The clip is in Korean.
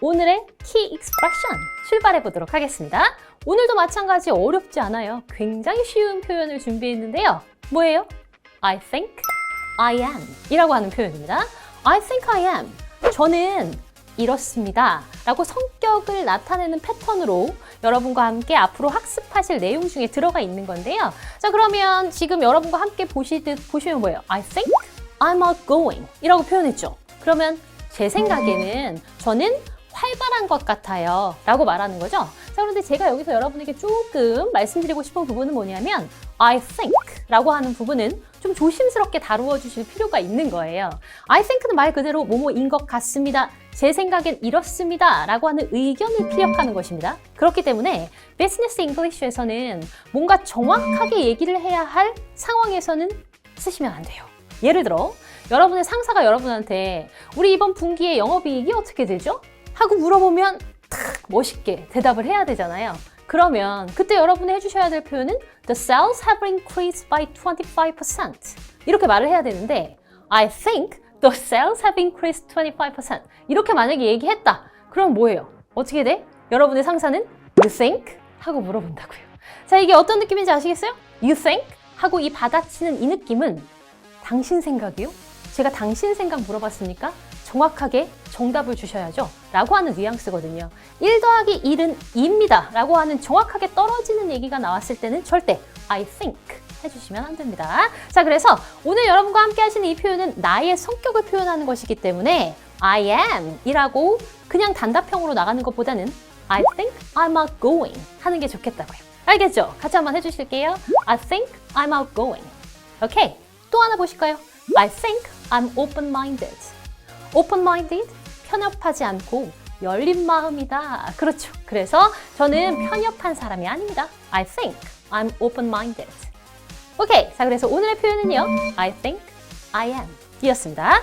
오늘의 key expression 출발해 보도록 하겠습니다. 오늘도 마찬가지 어렵지 않아요. 굉장히 쉬운 표현을 준비했는데요. 뭐예요? I think I am 이라고 하는 표현입니다. I think I am. 저는 이렇습니다. 라고 성격을 나타내는 패턴으로 여러분과 함께 앞으로 학습하실 내용 중에 들어가 있는 건데요. 자, 그러면 지금 여러분과 함께 보시듯 보시면 뭐예요? I think I'm outgoing 이라고 표현했죠. 그러면 제 생각에는 저는 활발한 것 같아요. 라고 말하는 거죠. 자, 그런데 제가 여기서 여러분에게 조금 말씀드리고 싶은 부분은 뭐냐면 I think 라고 하는 부분은 좀 조심스럽게 다루어 주실 필요가 있는 거예요. I think는 말 그대로 뭐뭐인 것 같습니다. 제 생각엔 이렇습니다. 라고 하는 의견을 피력하는 것입니다. 그렇기 때문에 비즈니스 잉글리쉬에서는 뭔가 정확하게 얘기를 해야 할 상황에서는 쓰시면 안 돼요. 예를 들어 여러분의 상사가 여러분한테 우리 이번 분기에 영업이익이 어떻게 되죠? 하고 물어보면 탁 멋있게 대답을 해야 되잖아요. 그러면 그때 여러분이 해주셔야 될 표현은 The sales have increased by 25% 이렇게 말을 해야 되는데 I think the sales have increased 25% 이렇게 만약에 얘기했다. 그럼 뭐예요? 어떻게 돼? 여러분의 상사는 You think? 하고 물어본다고요. 자 이게 어떤 느낌인지 아시겠어요? You think? 하고 이 받아치는 이 느낌은 당신 생각이요? 제가 당신 생각 물어봤으니까 정확하게 정답을 주셔야죠. 라고 하는 뉘앙스거든요. 1 더하기 1은 2입니다. 라고 하는 정확하게 떨어지는 얘기가 나왔을 때는 절대 I think 해주시면 안 됩니다. 자, 그래서 오늘 여러분과 함께 하시는 이 표현은 나의 성격을 표현하는 것이기 때문에 I am 이라고 그냥 단답형으로 나가는 것보다는 I think I'm outgoing 하는 게 좋겠다고요. 알겠죠? 같이 한번 해주실게요. I think I'm outgoing. 오케이. 또 하나 보실까요? I think I'm open-minded. Open-minded? 편협하지 않고 열린 마음이다. 그렇죠. 그래서 저는 편협한 사람이 아닙니다. I think I'm open-minded. 오케이. 자, 그래서 오늘의 표현은요. I think I am 이었습니다.